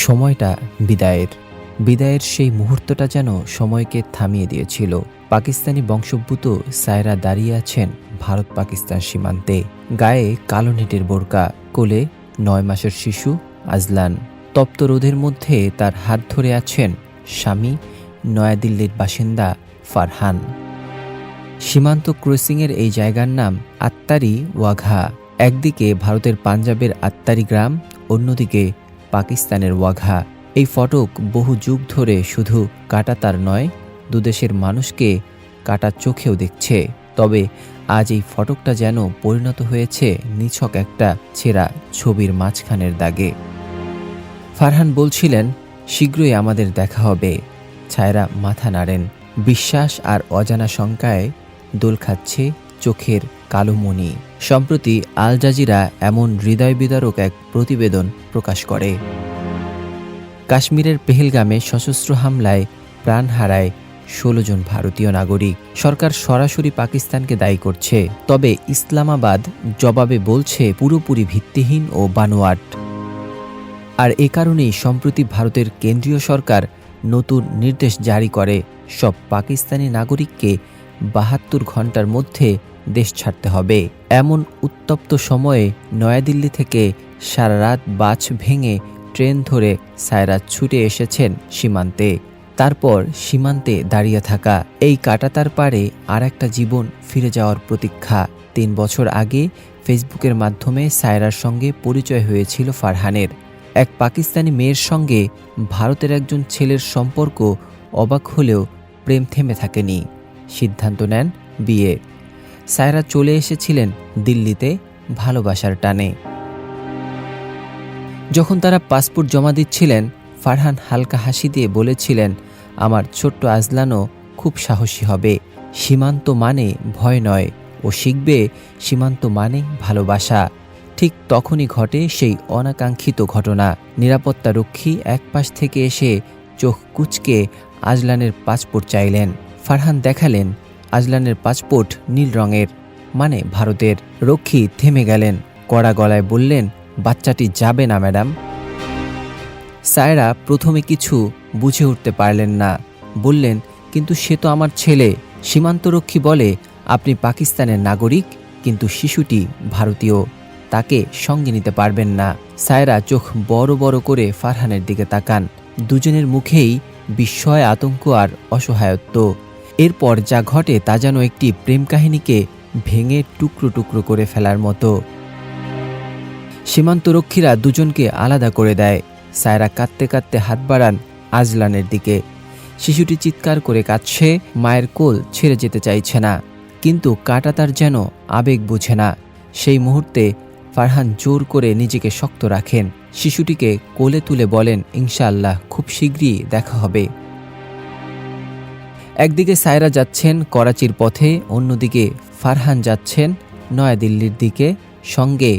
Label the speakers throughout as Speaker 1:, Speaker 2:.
Speaker 1: সময়টা বিদায়ের। বিদায়ের সেই মুহূর্তটা যেন সময়কে থামিয়ে দিয়েছিল। পাকিস্তানি বংশোদ্ভূত সায়রা দাঁড়িয়ে আছেন ভারত পাকিস্তান সীমান্তে। গায়ে কালো নেটের বোরকা, কোলে নয় মাসের শিশু আজলান। তপ্ত রোদের মধ্যে তার হাত ধরে আছেন স্বামী নয়াদিল্লির বাসিন্দা ফারহান। সীমান্ত ক্রসিংয়ের এই জায়গার নাম আত্তারি ওয়াঘা। একদিকে ভারতের পাঞ্জাবের আত্তারি গ্রাম, অন্যদিকে পাকিস্তানের ওয়াঘা। এই ফটক বহু যুগ ধরে শুধু কাটাতার নয়, দুদেশের মানুষকে কাটা চোখেও দেখছে। তবে আজ এই ফটকটা যেন পরিণত হয়েছে নিছক একটা ছেঁড়া ছবির মাঝখানের দাগে। ফারহান বলছিলেন, শীঘ্রই আমাদের দেখা হবে। ছায়রা মাথা নাড়েন। বিশ্বাস আর অজানা শঙ্কায় দোল খাচ্ছে চোখের কালোমণি সম্প্রতি আল জাজিরা এমন হৃদয় বিদারক এক প্রতিবেদন প্রকাশ করে। কাশ্মীরের পেহেলগামে সশস্ত্র হামলায় প্রাণ হারায় ষোলো জন ভারতীয় নাগরিক। সরকার সরাসরি পাকিস্তানকে দায়ী করছে। তবে ইসলামাবাদ জবাবে বলছে, পুরোপুরি ভিত্তিহীন ও বানোয়াট। আর এ কারণেই সম্প্রতি ভারতের কেন্দ্রীয় সরকার নতুন নির্দেশ জারি করে। সব পাকিস্তানি নাগরিককে বাহাত্তর ঘণ্টার মধ্যে দেশ ছাড়তে হবে। এমন উত্তপ্ত সময়ে নয়াদিল্লি থেকে সারা রাত বাছ ভেঙে ট্রেন ধরে সায়রা ছুটে এসেছেন সীমান্তে। তারপর সীমান্তে দাঁড়িয়ে থাকা। এই কাটাতার পারে আর একটা জীবন ফিরে যাওয়ার প্রতীক্ষা। তিন বছর আগে ফেসবুকের মাধ্যমে সায়রার সঙ্গে পরিচয় হয়েছিল ফারহানের। এক পাকিস্তানি মেয়ের সঙ্গে ভারতের একজন ছেলের সম্পর্ক অবাক হলেও প্রেম থেমে থাকেনি। সিদ্ধান্ত নেন বিয়ে। সায়রা চলে এসেছিলেন দিল্লিতে ভালোবাসার টানে। যখন তারা পাসপোর্ট জমা দিচ্ছিলেন, ফারহান হালকা হাসি দিয়ে বলেছিলেন, আমার ছোট্ট আজলানও খুব সাহসী হবে। সীমান্ত মানে ভয় নয়। ও শিখবে সীমান্ত মানে ভালোবাসা। ঠিক তখনই ঘটে সেই অনাকাঙ্ক্ষিত ঘটনা। নিরাপত্তা রক্ষী এক পাশ থেকে এসে চোখ কুচকে আজলানের পাসপোর্ট চাইলেন। ফারহান দেখালেন আজলানের পাসপোর্ট নীল রঙের মানে ভারতের। রক্ষী থেমে গেলেন, কড়া গলায় বললেন, বাচ্চাটি যাবে না, ম্যাডাম। সায়রা প্রথমে কিছু বুঝে উঠতে পারলেন না। বললেন, কিন্তু সে তো আমার ছেলে। সীমান্তরক্ষী বলে, আপনি পাকিস্তানের নাগরিক, কিন্তু শিশুটি ভারতীয়। তাকে সঙ্গে নিতে পারবেন না। সায়রা চোখ বড় বড় করে ফারহানের দিকে তাকান। দুজনের মুখেই বিস্ময়, আতঙ্ক আর অসহায়ত্ব। এরপর যা ঘটে তা যেন একটি প্রেম কাহিনীকে ভেঙে টুকরো টুকরো করে ফেলার মতো। সীমান্তরক্ষীরা দুজনকে আলাদা করে দেয়। সায়রা কাঁদতে কাঁদতে হাত বাড়ান আজলানের দিকে। শিশুটি চিৎকার করে কাঁদছে, মায়ের কোল ছেড়ে যেতে চাইছে না। কিন্তু কাটা তার যেন আবেগ বুঝে না। সেই মুহূর্তে ফারহান জোর করে নিজেকে শক্ত রাখেন। শিশুটিকে কোলে তুলে বলেন, ইনশাআল্লাহ, খুব শীঘ্রই দেখা হবে। একদিকে সায়রা যাচ্ছেন করাচির পথে, অন্যদিকে ফারহান যাচ্ছেন নয়াদিল্লির দিকে, সঙ্গে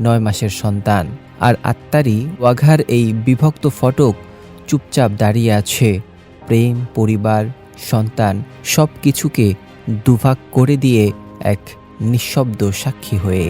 Speaker 1: নয় মাসের সন্তান। আর আত্মারি ওয়াঘার এই বিভক্ত ফটক চুপচাপ দাঁড়িয়ে আছে। প্রেম, পরিবার, সন্তান সব কিছুকে দুভাগ করে দিয়ে এক নিঃশব্দ সাক্ষী হয়ে